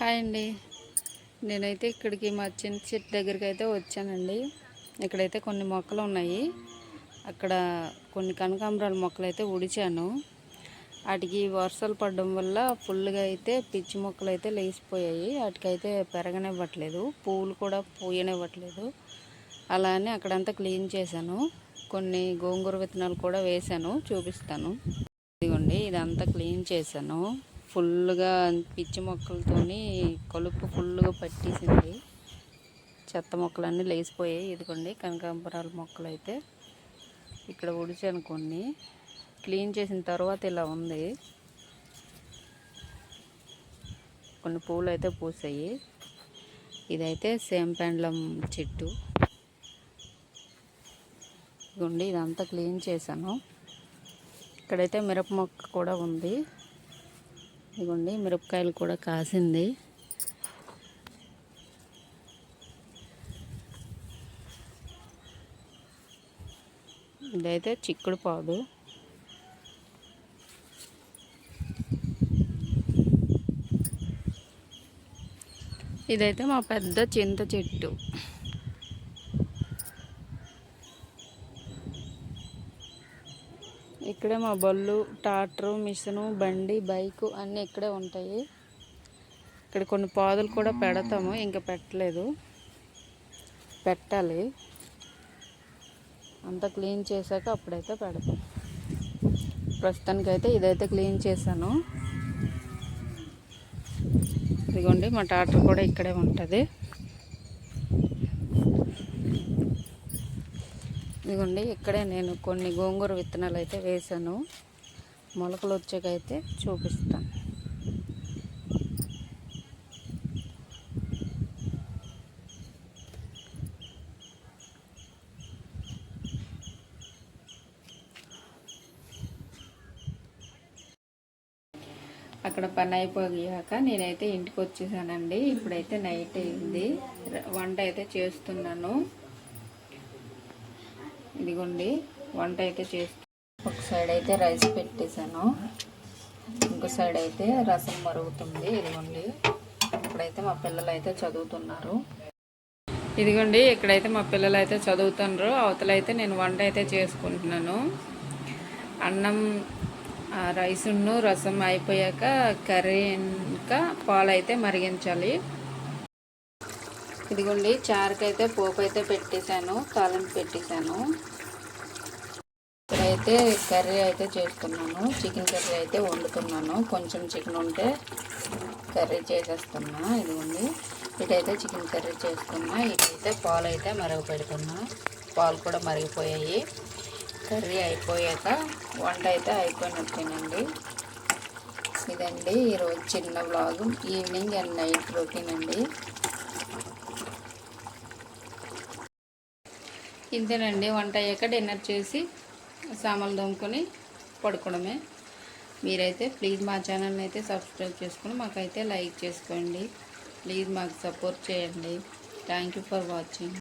Hi అండి. నేనైతే ఇక్కడికి మా చిన్న చెట్టు దగ్గరికి అయితే వచ్చానండి. ఇక్కడైతే కొన్ని మొక్కలు ఉన్నాయి. అక్కడ కొన్ని కనకాంబరాల మొక్కలు అయితే ఉడిచాను. వాటికి వర్షాలు పడడం వల్ల ఫుల్గా అయితే పిచ్చి మొక్కలు అయితే లేచిపోయాయి. వాటికైతే పెరగనివ్వట్లేదు. పువ్వులు కూడా పూయనివ్వట్లేదు. అలా అని అక్కడంతా క్లీన్ చేశాను. కొన్ని గోంగూర విత్తనాలు కూడా వేశాను. చూపిస్తాను. ఇదిగోండి ఇదంతా క్లీన్ చేశాను. ఫుల్గా పిచ్చి మొక్కలతోని కలుపు ఫుల్గా పట్టేసింది. చెత్త మొక్కలన్నీ లేచిపోయాయి. ఇదిగోండి కనకాంబరాల మొక్కలు అయితే ఇక్కడ ఉడిచాను కొన్ని క్లీన్ చేసిన తర్వాత ఇలా ఉంది. కొన్ని పూలు అయితే పూసాయి. ఇదైతే సేమ్ పెండ్లం చెట్టు. ఇదిగోండి ఇదంతా క్లీన్ చేశాను. ఇక్కడైతే మిరప మొక్క కూడా ఉంది. ఇదిగోండి మిరపకాయలు కూడా కాసింది. ఇదైతే చిక్కుడు పాదు. ఇదైతే మా పెద్ద చింత చెట్టు. ఇక్కడే మా బళ్ళు ట్రాక్టరు మిషను బండి బైకు అన్నీ ఇక్కడే ఉంటాయి. ఇక్కడ కొన్ని పాదులు కూడా పెడతాము ఇంకా పెట్టలేదు. పెట్టాలి. అంతా క్లీన్ చేశాక అప్పుడైతే పెడతాం. ప్రస్తుతానికైతే ఇదైతే క్లీన్ చేశాను. ఇదిగోండి మా ట్రాక్టర్ కూడా ఇక్కడే ఉంటుంది. ఇదిగోండి ఇక్కడే నేను కొన్ని గోంగూర విత్తనాలు అయితే వేసాను మొలకలు వచ్చాకైతే చూపిస్తాను అక్కడ పని అయిపోయాక నేనైతే ఇంటికి వచ్చేసానండి. ఇప్పుడైతే నైట్ అయింది. వంట అయితే చేస్తున్నాను. ఇదిగోండి వంట అయితే చేస్తూ ఒక సైడ్ అయితే రైస్ పెట్టేశాను. ఇంకో సైడ్ అయితే రసం మరుగుతుంది. ఇదిగోండి ఇప్పుడైతే మా పిల్లలు అయితే చదువుతున్నారు. ఇదిగోండి ఇక్కడైతే మా పిల్లలు అయితే చదువుతున్నారు. అవతలైతే నేను వంట అయితే చేసుకుంటున్నాను. అన్నం రైసును రసం అయిపోయాక కర్రీ ఇంకా పాలు అయితే మరిగించాలి. ఇదిగోండి చారుకైతే పోపు అయితే పెట్టేశాను తాలింపు పెట్టేశాను. ఇక్కడైతే కర్రీ అయితే చేస్తున్నాను చికెన్ కర్రీ అయితే వండుతున్నాను. కొంచెం చికెన్ ఉంటే కర్రీ చేసేస్తున్నా ఇదిగోండి. ఇటైతే చికెన్ కర్రీ చేస్తున్నా ఇటైతే పాలు అయితే మరగ పెడుతున్నా పాలు కూడా మరిగిపోయాయి. కర్రీ అయిపోయాక వంట అయితే అయిపోయినట్టేనండి ఇదండి ఈరోజు చిన్న blog evening and night routine అండి. ఇంతేనండి. వంట అయ్యాక డిన్నర్ చేసి సామాన్లు దొమ్ముకొని పడుకోవడమే. మీరైతే ప్లీజ్ మా ఛానల్ని అయితే సబ్స్క్రైబ్ చేసుకుని మాకైతే లైక్ చేసుకోండి. ప్లీజ్ మాకు సపోర్ట్ చేయండి. Thank for watching.